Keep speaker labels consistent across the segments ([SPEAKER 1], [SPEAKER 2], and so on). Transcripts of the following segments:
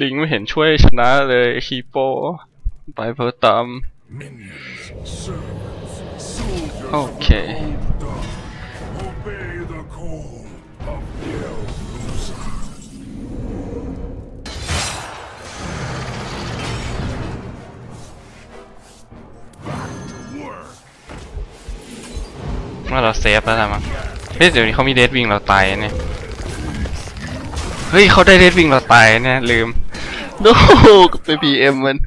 [SPEAKER 1] ลิงไม่เห็นช่วยชนะเลยคีโปไปเพิ่มตาม
[SPEAKER 2] Minions, servants, soldiers
[SPEAKER 1] Okay.
[SPEAKER 2] of the old dawn, obey the call of Yel'Ruza.
[SPEAKER 1] ว่าเราเซฟแล้วละมั้งเฮ้ยเดี๋ยวนี้เขามีเดดวิงเราตายเนี่ย เฮ้ยเขาได้เดดวิงเราตายเนี่ยลืม โน้ไปบีเอ็มมัน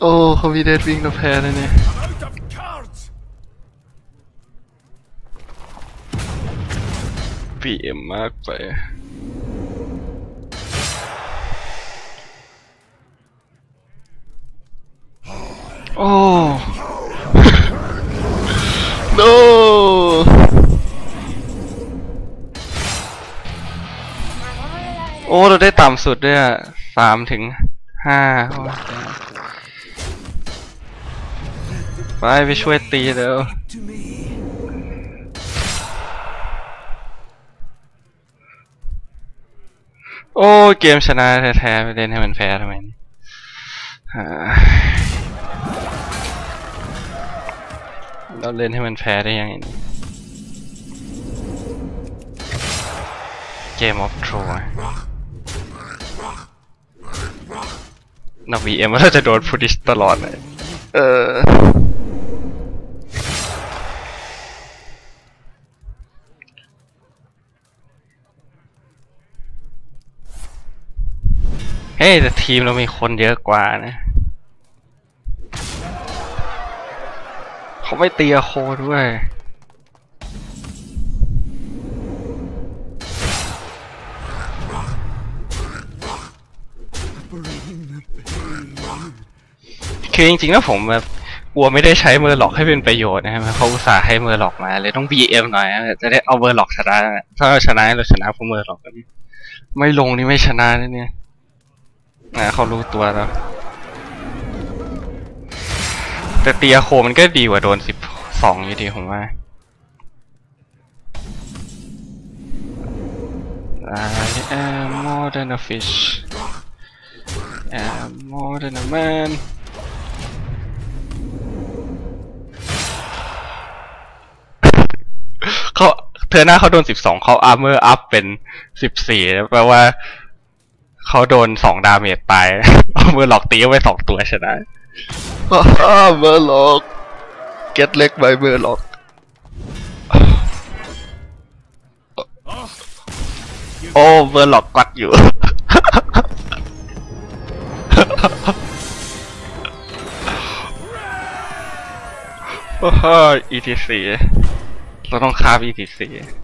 [SPEAKER 1] โอ้เขามีเดดวิงเราแพ้แล้วเนี่ย
[SPEAKER 2] Out of cards!
[SPEAKER 1] บีเอ็มมากไปโอ้ โอ้ เราได้ต่ำสุดด้วยสามถึงห้าไปไปช่วยตีเร็วโอ้เกมชนะแท้ๆไปเล่นให้มันแพ้ทำไมเราเล่นให้มันแพ้ได้ยังไงเกมออฟทรู นักวีเอ็มเราจะโดนพุดิชตลอดเลยเออเฮ้แต่ทีมเรามีคนเยอะกว่านะ เขาไม่ตีอาโคด้วย คือจริงๆแล้วผมแบบกลัวไม่ได้ใช้เมอร์ล็อกให้เป็นประโยชน์นะครับเขาอุตส่าห์ให้เมอร์ล็อกมาเลยต้อง BM หน่อยนะจะได้เอาเมอร์ล็อกชนะถ้าเราชนะเราชนะพราะเมอร์ล็อกกันไม่ลงนี่ไม่ชนะนเนี่ยนะเขารู้ตัวแล้ว แต่เตียโคมันก็ดีกว่าโดนสิบสองอยู่ดีผมว่า I am more than a fish am more than a man เขาเธอหน้าเขาโดนสิบสองเขาอาร์เมอร์อัพเป็นสิบสี่แปลว่าเขาโดนสองดาเมจตายเอามือหลอกตีเอาไว้สองตัวชนะฮ่าเมอร์หลอกเก็ตเล็กไปเมอร์หลอกโอ้เมอร์หลอกกัดอยู่ โอ้โห ETC เราต้องคาบ ETC